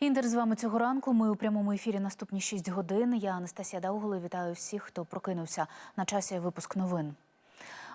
Індер з вами цього ранку. Ми у прямому ефірі наступні 6 годин. Я Анастасія Дауголи. Вітаю всіх, хто прокинувся на часі випуск новин.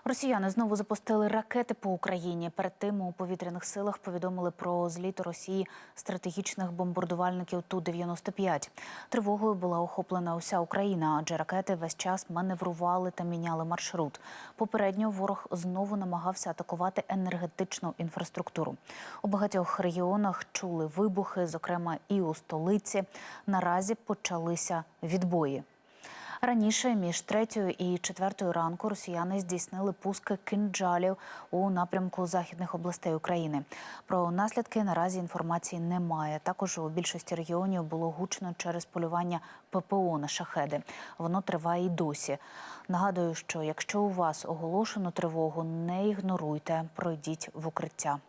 Росіяни знову запустили ракети по Україні. Перед тим у повітряних силах повідомили про зліт Росії стратегічних бомбардувальників Ту-95. Тривогою була охоплена уся Україна, адже ракети весь час маневрували та міняли маршрут. Попередньо ворог знову намагався атакувати енергетичну інфраструктуру. У багатьох регіонах чули вибухи, зокрема і у столиці. Наразі почалися відбої. Раніше між третьою і четвертою ранку росіяни здійснили пуски кинджалів у напрямку західних областей України. Про наслідки наразі інформації немає. Також у більшості регіонів було гучно через полювання ППО на шахеди. Воно триває й досі. Нагадую, що якщо у вас оголошено тривогу, не ігноруйте, пройдіть в укриття.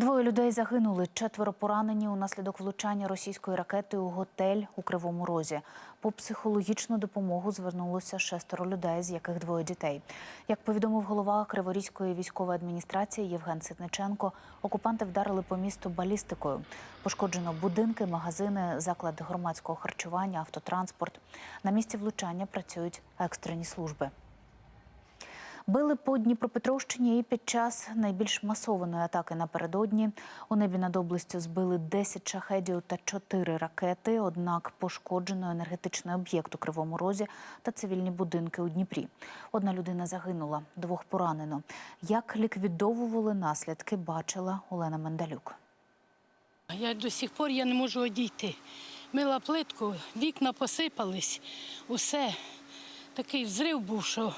Двоє людей загинули, четверо поранені унаслідок влучання російської ракети у готель у Кривому Розі. По психологічну допомогу звернулося шестеро людей, з яких двоє дітей. Як повідомив голова Криворізької військової адміністрації Євген Ситниченко, окупанти вдарили по місту балістикою. Пошкоджено будинки, магазини, заклад громадського харчування, автотранспорт. На місці влучання працюють екстрені служби. Били по Дніпропетровщині і під час найбільш масованої атаки напередодні у небі над областю збили 10 шахедів та 4 ракети. Однак пошкоджено енергетичний об'єкт у Кривому Розі та цивільні будинки у Дніпрі. Одна людина загинула, двох поранено. Як ліквідовували наслідки, бачила Олена Мендалюк. Я до сих пор я не можу одійти. Мила плитку, вікна посипались, усе. Такий взрив був, що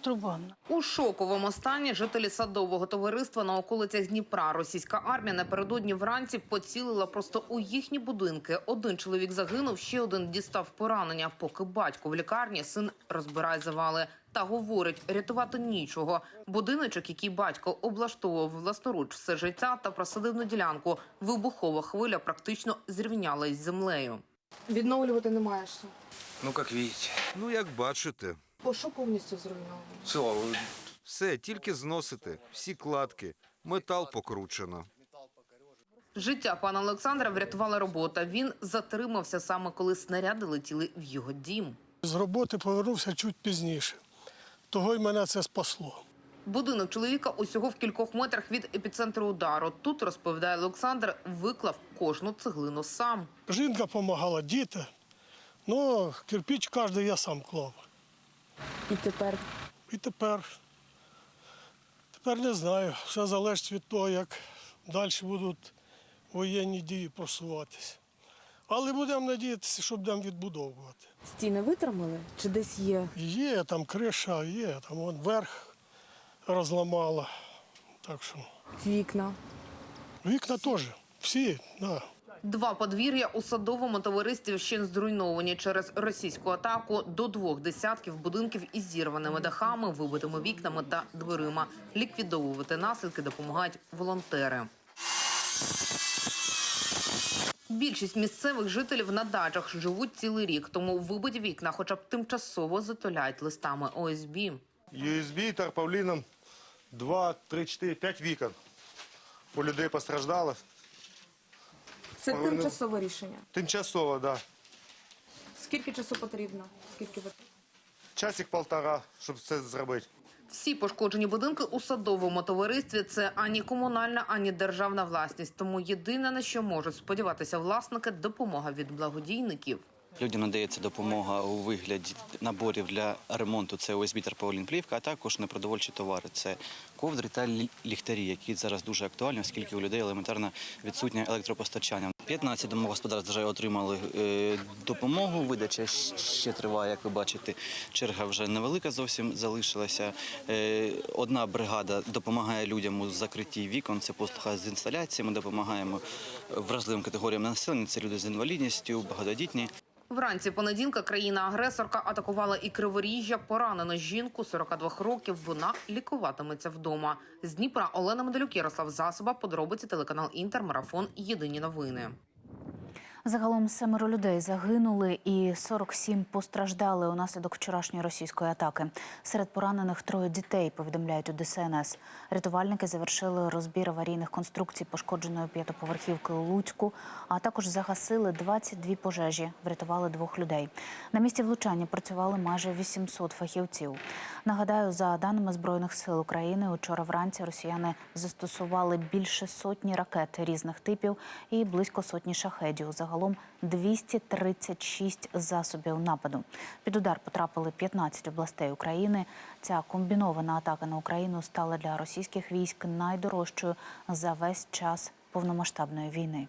труба. У шоковому стані жителі садового товариства на околицях Дніпра. Російська армія напередодні вранці поцілила просто у їхні будинки. Один чоловік загинув, ще один дістав поранення. Поки батько в лікарні, син розбирає завали. Та говорить, рятувати нічого. Будиночок, який батько облаштовував власноруч все життя та просадивну ділянку, вибухова хвиля практично зрівняла із землею. Відновлювати немає що. Ну, як бачите. Бо що повністю зруйновано? Все, все тільки зносити, всі кладки, метал покручено. Життя пана Олександра врятувала робота. Він затримався саме коли снаряди летіли в його дім. З роботи повернувся чуть пізніше. Того й мене це спасло. Будинок чоловіка усього в кількох метрах від епіцентру удару. Тут розповідає Олександр, виклав кожну цеглину сам. Жінка допомагала, діти. Ну, кирпіч кожен я сам клав. І тепер І тепер, тепер не знаю. Все залежить від того, як далі будуть воєнні дії просуватися. Але будемо надіятися, що будемо відбудовувати. стіни витримали? Чи десь є? Є там криша, є, там вон верх розламала. Так що Вікна. вікна теж. Всі, да. Два подвір'я у садовому товаристві ще зруйновані через російську атаку до двох десятків будинків із зірваними дахами, вибитими вікнами та дверима. Ліквідовувати наслідки допомагають волонтери. Більшість місцевих жителів на дачах живуть цілий рік, тому вибиті вікна, хоча б тимчасово затуляють листами ОСБ. USB, тарпавліном 2, 3, 4, 5 вікон. У людей постраждало. Це Повинен- тимчасове рішення. Тимчасово, так. Да. Скільки часу потрібно? Скільки ви Часик полтора, щоб це зробити. Всі пошкоджені будинки у садовому товаристві це ані комунальна, ані державна власність. Тому єдине на що можуть сподіватися власники допомога від благодійників. Людям надається допомога у вигляді наборів для ремонту. Це ОСБ тарпаулін плівка, а також непродовольчі товари. Це ковдри та ліхтарі, які зараз дуже актуальні, оскільки у людей елементарно відсутнє електропостачання. 15 домогосподарств вже отримали е, допомогу. Видача ще триває, як ви бачите. Черга вже невелика зовсім залишилася. Е, одна бригада допомагає людям у закритті вікон. Це послуга з інсталяції. Ми допомагаємо вразливим категоріям населення. Це люди з інвалідністю, багатодітні. Вранці понеділка країна-агресорка атакувала і Криворіжжя. Поранено жінку 42 років. Вона лікуватиметься вдома. З Дніпра Олена Медалюк, Ярослав Засоба. Подробиці телеканал Інтер. Марафон. Єдині новини. Загалом семеро людей загинули і 47 постраждали унаслідок вчорашньої російської атаки. Серед поранених троє дітей, повідомляють у ДСНС. Рятувальники завершили розбір аварійних конструкцій пошкодженої п'ятоповерхівки у Луцьку, а також загасили 22 пожежі, врятували двох людей. На місці влучання працювали майже 800 фахівців. Нагадаю, за даними збройних сил України, учора вранці росіяни застосували більше сотні ракет різних типів і близько сотні шахедів. Загалом 236 засобів нападу. Під удар потрапили 15 областей України. Ця комбінована атака на Україну стала для російських військ найдорожчою за весь час повномасштабної війни.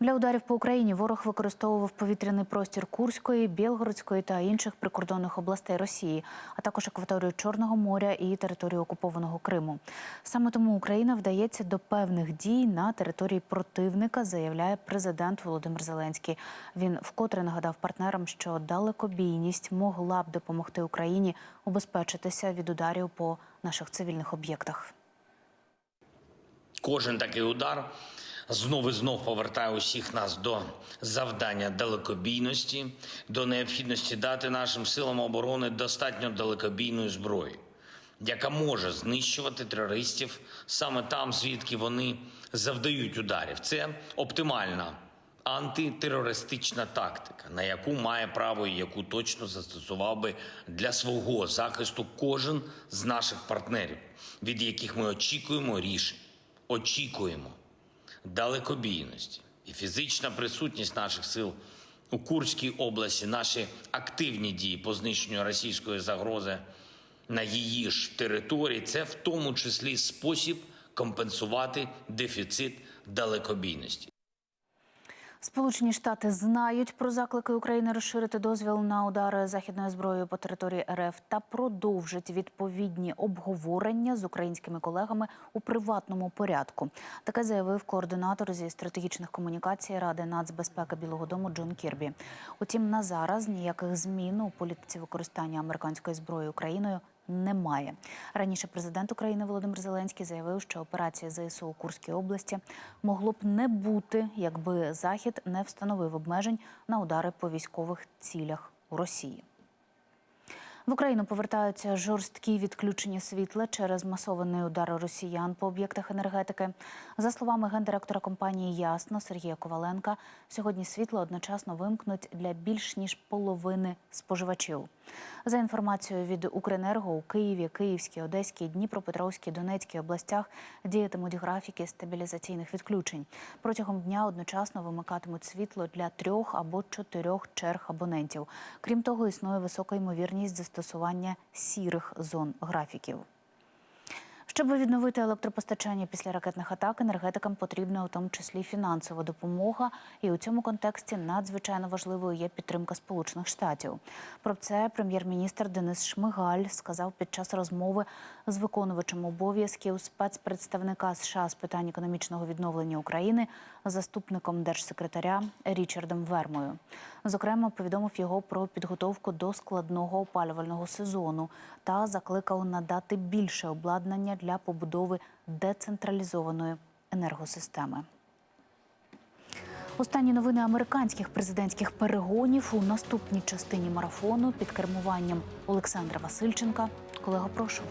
Для ударів по Україні ворог використовував повітряний простір Курської, Білгородської та інших прикордонних областей Росії, а також акваторію Чорного моря і територію окупованого Криму. Саме тому Україна вдається до певних дій на території противника, заявляє президент Володимир Зеленський. Він вкотре нагадав партнерам, що далекобійність могла б допомогти Україні убезпечитися від ударів по наших цивільних об'єктах. Кожен такий удар знов і знов повертає усіх нас до завдання далекобійності, до необхідності дати нашим силам оборони достатньо далекобійної зброї, яка може знищувати терористів саме там, звідки вони завдають ударів. Це оптимальна антитерористична тактика, на яку має право і яку точно застосував би для свого захисту кожен з наших партнерів, від яких ми очікуємо рішень очікуємо далекобійності і фізична присутність наших сил у Курській області, наші активні дії по знищенню російської загрози на її ж території, це в тому числі спосіб компенсувати дефіцит далекобійності. Сполучені Штати знають про заклики України розширити дозвіл на удари західною зброєю по території РФ та продовжать відповідні обговорення з українськими колегами у приватному порядку. Таке заявив координатор зі стратегічних комунікацій Ради нацбезпеки Білого Дому Джон Кірбі. Утім, на зараз ніяких змін у політиці використання американської зброї Україною немає. Раніше президент України Володимир Зеленський заявив, що операція ЗСУ у Курській області могло б не бути, якби Захід не встановив обмежень на удари по військових цілях у Росії. В Україну повертаються жорсткі відключення світла через масований удар росіян по об'єктах енергетики. За словами гендиректора компанії Ясно Сергія Коваленка, сьогодні світло одночасно вимкнуть для більш ніж половини споживачів. За інформацією від Укренерго у Києві, Київській, Одеській, Дніпропетровській, Донецькій областях діятимуть графіки стабілізаційних відключень. Протягом дня одночасно вимикатимуть світло для трьох або чотирьох черг абонентів. Крім того, існує висока ймовірність застосування сірих зон графіків. Щоб відновити електропостачання після ракетних атак, енергетикам потрібна у тому числі фінансова допомога. І у цьому контексті надзвичайно важливою є підтримка Сполучених Штатів. Про це прем'єр-міністр Денис Шмигаль сказав під час розмови з виконувачем обов'язків спецпредставника США з питань економічного відновлення України, заступником держсекретаря Річардом Вермою. Зокрема, повідомив його про підготовку до складного опалювального сезону та закликав надати більше обладнання для побудови децентралізованої енергосистеми. Останні новини американських президентських перегонів у наступній частині марафону під кермуванням Олександра Васильченка. Колего, прошу.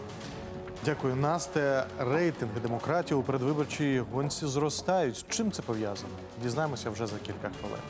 Дякую, Насте. Рейтинги демократії у передвиборчій гонці зростають. З чим це пов'язано? Дізнаємося вже за кілька хвилин.